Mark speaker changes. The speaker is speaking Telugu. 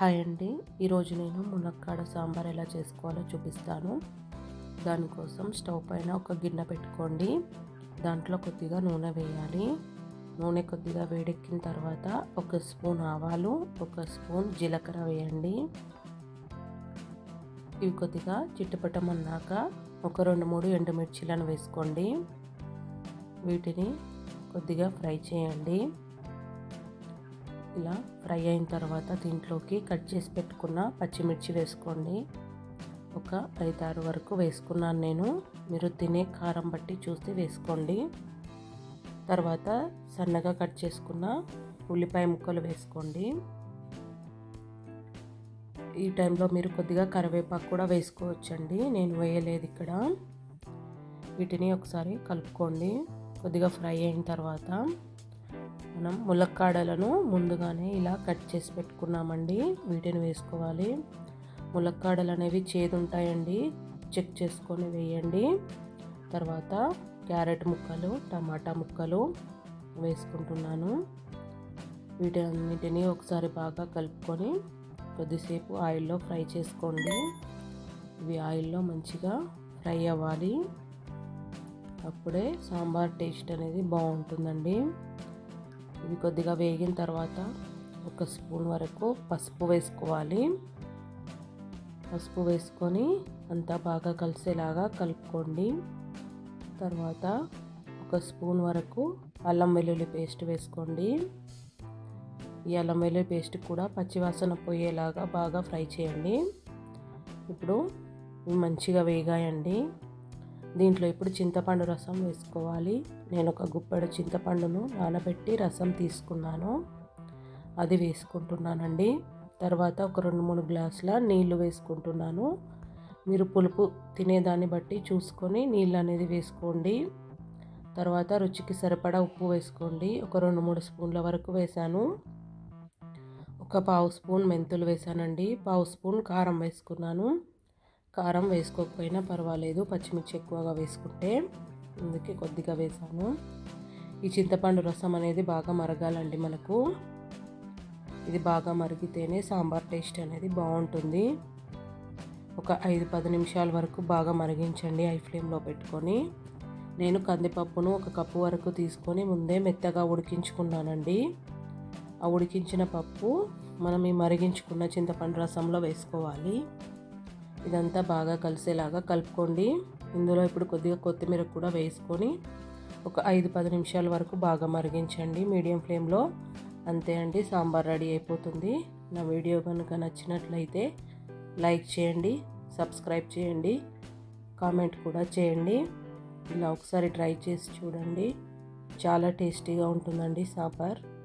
Speaker 1: హాయ్ అండి. ఈరోజు నేను మునక్కాడ సాంబార్ ఎలా చేసుకోవాలో చూపిస్తాను. దానికోసం స్టవ్ పైన ఒక గిన్నె పెట్టుకోండి. దాంట్లో కొద్దిగా నూనె వేయాలి. నూనె కొద్దిగా వేడెక్కిన తర్వాత ఒక స్పూన్ ఆవాలు ఒక స్పూన్ జీలకర్ర వేయండి. ఇవి కొద్దిగా చిట్టుపట్టమన్నాక ఒక రెండు మూడు ఎండుమిర్చిలను వేసుకోండి. వీటిని కొద్దిగా ఫ్రై చేయండి. ఇలా ఫ్రై అయిన తర్వాత దీంట్లోకి కట్ చేసి పెట్టుకున్న పచ్చిమిర్చి వేసుకోండి. ఒక ఐదారు వరకు వేసుకున్నాను నేను. మీరు తినే కారం బట్టి చూసి వేసుకోండి. తర్వాత సన్నగా కట్ చేసుకున్న ఉల్లిపాయ ముక్కలు వేసుకోండి. ఈ టైంలో మీరు కొద్దిగా కరివేపాకు కూడా వేసుకోవచ్చండి. నేను వేయలేదు ఇక్కడ. వీటిని ఒకసారి కలుపుకోండి. కొద్దిగా ఫ్రై అయిన తర్వాత మనం ములక్కాడలను ముందుగానే ఇలా కట్ చేసి పెట్టుకున్నామండి. వీటిని వేసుకోవాలి. ములక్కాడలు అనేవి చేదుంటాయండి. చెక్ చేసుకొని వేయండి. తర్వాత క్యారెట్ ముక్కలు టమాటా ముక్కలు వేసుకుంటున్నాను. వీటన్నిటిని ఒకసారి బాగా కలుపుకొని కొద్దిసేపు ఆయిల్లో ఫ్రై చేసుకోండి. ఇవి ఆయిల్లో మంచిగా ఫ్రై అవ్వాలి. అప్పుడే సాంబార్ టేస్ట్ అనేది బాగుంటుందండి. ఇది కొద్దిగా వేగిన తర్వాత ఒక స్పూన్ వరకు పసుపు వేసుకోవాలి. పసుపు వేసుకొని అంతా బాగా కలిసేలాగా కలుపుకోండి. తర్వాత ఒక స్పూన్ వరకు అల్లం వెల్లుల్లి పేస్ట్ వేసుకోండి. ఈ అల్లం వెల్లుల్లి పేస్ట్ కూడా పచ్చివాసన పోయేలాగా బాగా ఫ్రై చేయండి. ఇప్పుడు మంచిగా వేగాయండి. దీంట్లో ఇప్పుడు చింతపండు రసం వేసుకోవాలి. నేను ఒక గుప్పెడు చింతపండును నానబెట్టి రసం తీసుకున్నాను. అది వేసుకుంటున్నానండి. తర్వాత ఒక రెండు మూడు గ్లాసుల నీళ్ళు వేసుకుంటున్నాను. మీరు పులుపు తినేదాన్ని బట్టి చూసుకొని నీళ్ళు అనేది వేసుకోండి. తర్వాత రుచికి సరిపడా ఉప్పు వేసుకోండి. ఒక రెండు మూడు స్పూన్ల వరకు వేసాను ఒక పావు స్పూన్ మెంతులు వేసానండి పావు స్పూన్ కారం వేసుకున్నాను. కారం వేసుకోకపోయినా పర్వాలేదు పచ్చిమిర్చి ఎక్కువగా వేసుకుంటే అందుకే కొద్దిగా వేసాను. ఈ చింతపండు రసం అనేది బాగా మరగాలండి మనకు. ఇది బాగా మరిగితేనే సాంబార్ టేస్ట్ అనేది బాగుంటుంది. ఒక ఐదు పది నిమిషాల వరకు బాగా మరిగించండి ఐ ఫ్లేమ్లో పెట్టుకొని. నేను కందిపప్పును ఒక కప్పు వరకు తీసుకొని ముందే మెత్తగా ఉడికించుకున్నానండి. ఆ ఉడికించిన పప్పు మనం ఈ మరిగించుకున్న చింతపండు రసంలో వేసుకోవాలి. ఇదంతా బాగా కలిసేలాగా కలుపుకోండి. ఇందులో ఇప్పుడు కొద్దిగా కొత్తిమీర కూడా వేసుకొని ఒక ఐదు పది నిమిషాల వరకు బాగా మరిగించండి. మీడియం ఫ్లేమ్లో. అంతే అండి సాంబార్ రెడీ అయిపోతుంది. నా వీడియో కనుక నచ్చినట్లయితే లైక్ చేయండి సబ్స్క్రైబ్ చేయండి కామెంట్ కూడా చేయండి. ఇలా ఒకసారి ట్రై చేసి చూడండి. చాలా టేస్టీగా ఉంటుందండి సాంబార్.